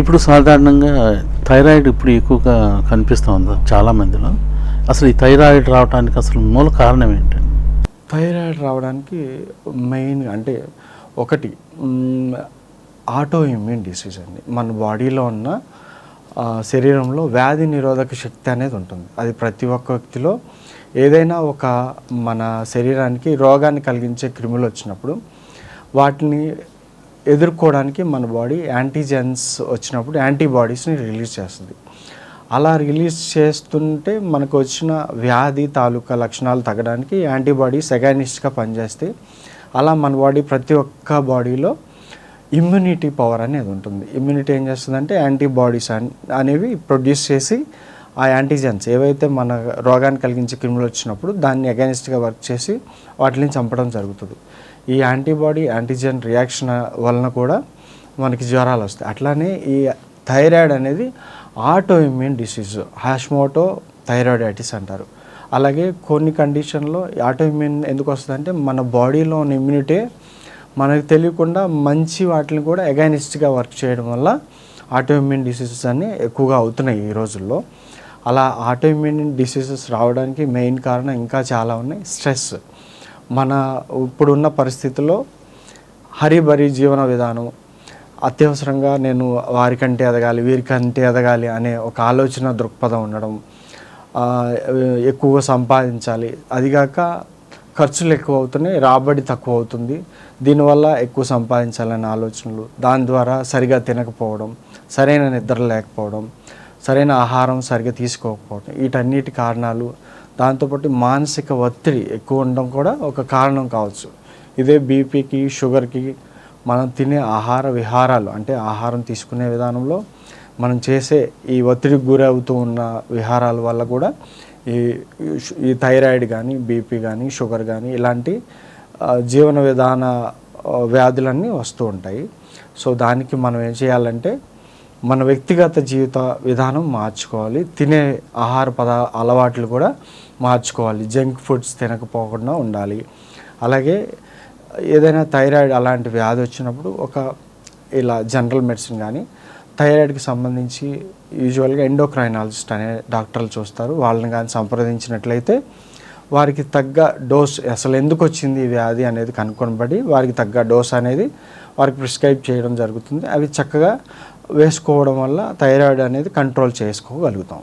ఇప్పుడు సాధారణంగా థైరాయిడ్ ఇప్పుడు ఎక్కువగా కనిపిస్తూ ఉంది చాలా మందిలో. అసలు ఈ థైరాయిడ్ రావడానికి అసలు మూల కారణం ఏంటండి థైరాయిడ్ రావడానికి మెయిన్ అంటే ఒకటి ఆటో ఇమ్యూన్ డిసీజ్ అండి. మన బాడీలో ఉన్న శరీరంలో వ్యాధి నిరోధక శక్తి అనేది ఉంటుంది. అది ప్రతి ఒక్క వ్యక్తిలో ఏదైనా ఒక మన శరీరానికి రోగాన్ని కలిగించే క్రిములు వచ్చినప్పుడు వాటిని ఎదుర్కోవడానికి మన బాడీ యాంటీజెన్స్ వచ్చినప్పుడు యాంటీబాడీస్ని రిలీజ్ చేస్తుంది. అలా రిలీజ్ చేస్తుంటే మనకు వచ్చిన వ్యాధి తాలూకా లక్షణాలు తగ్గడానికి యాంటీబాడీస్ ఎగానిస్ట్గా పనిచేస్తాయి అలా మన బాడీ ప్రతి ఒక్క బాడీలో ఇమ్యూనిటీ పవర్ అనేది ఉంటుంది. ఇమ్యూనిటీ ఏం చేస్తుందంటే యాంటీబాడీస్ అనేవి ప్రొడ్యూస్ చేసి ఆ యాంటీజెన్స్ ఏవైతే మన రోగాన్ని కలిగించే క్రిములు వచ్చినప్పుడు దాన్ని అగెనిస్ట్గా వర్క్ చేసి వాటిని చంపడం జరుగుతుంది. ఈ యాంటీబాడీ యాంటీజెన్ రియాక్షన్ వలన కూడా మనకి జ్వరాలు వస్తాయి. అట్లానే ఈ థైరాయిడ్ అనేది auto immune disease Hashimoto thyroiditis అంటారు. అలాగే కొన్ని కండిషన్లో ఆటో ఇమ్యూన్ ఎందుకు వస్తుందంటే మన బాడీలో ఉన్న ఇమ్యూనిటీ మనకు తెలియకుండా మంచి వాటిని కూడా ఎగైనిస్ట్గా వర్క్ చేయడం వల్ల ఆటో ఇమ్యూన్ డిసీజెస్ అన్ని ఎక్కువగా అవుతున్నాయి ఈ రోజుల్లో. అలా ఆటో ఇమ్యూన్ డిసీజెస్ రావడానికి మెయిన్ కారణం ఇంకా చాలా ఉన్నాయి. స్ట్రెస్. మన ఇప్పుడున్న పరిస్థితుల్లో హరిబరి జీవన విధానం అత్యవసరంగా నేను వారికంటే ఎదగాలి వీరికంటే ఎదగాలి అనే ఒక ఆలోచన దృక్పథం ఉండడం ఎక్కువగా సంపాదించాలి. అదిగాక ఖర్చులు ఎక్కువ అవుతున్నాయి రాబడి తక్కువ అవుతుంది దీనివల్ల ఎక్కువ సంపాదించాలనే ఆలోచనలు దాని ద్వారా సరిగా తినకపోవడం సరైన నిద్ర లేకపోవడం సరైన ఆహారం సరిగా తీసుకోకపోవడం వీటన్నిటి కారణాలు దాంతోపాటు మానసిక ఒత్తిడి ఎక్కువ ఉండడం కూడా ఒక కారణం కావచ్చు. ఇదే బీపీకి షుగర్కి మనం తినే ఆహార విహారాలు అంటే ఆహారం తీసుకునే విధానంలో మనం చేసే ఈ ఒత్తిడికి గురవుతూ ఉన్న విహారాల వల్ల కూడా ఈ ఈ థైరాయిడ్ కానీ బీపీ కానీ షుగర్ కానీ ఇలాంటి జీవన విధాన వ్యాధులన్నీ వస్తూ ఉంటాయి. సో దానికి మనం ఏం చేయాలంటే మన వ్యక్తిగత జీవిత విధానం మార్చుకోవాలి. తినే ఆహార పద అలవాట్లు కూడా మార్చుకోవాలి. జంక్ ఫుడ్స్ తినకపోకుండా ఉండాలి. అలాగే ఏదైనా థైరాయిడ్ అలాంటి వ్యాధి వచ్చినప్పుడు ఒక ఇలా జనరల్ మెడిసిన్ కానీ థైరాయిడ్కి సంబంధించి యూజువల్గా ఎండోక్రైనాలజిస్ట్ అనే డాక్టర్లు చూస్తారు. వాళ్ళని కానీ సంప్రదించినట్లయితే వారికి తగ్గ డోస్ అసలు ఎందుకు వచ్చింది ఈ వ్యాధి అనేది కనుక్కొనబడి వారికి తగ్గ డోస్ అనేది వారికి ప్రిస్క్రైబ్ చేయడం జరుగుతుంది. అవి చక్కగా వేసుకోవడం వల్ల థైరాయిడ్ అనేది కంట్రోల్ చేసుకోగలుగుతాం.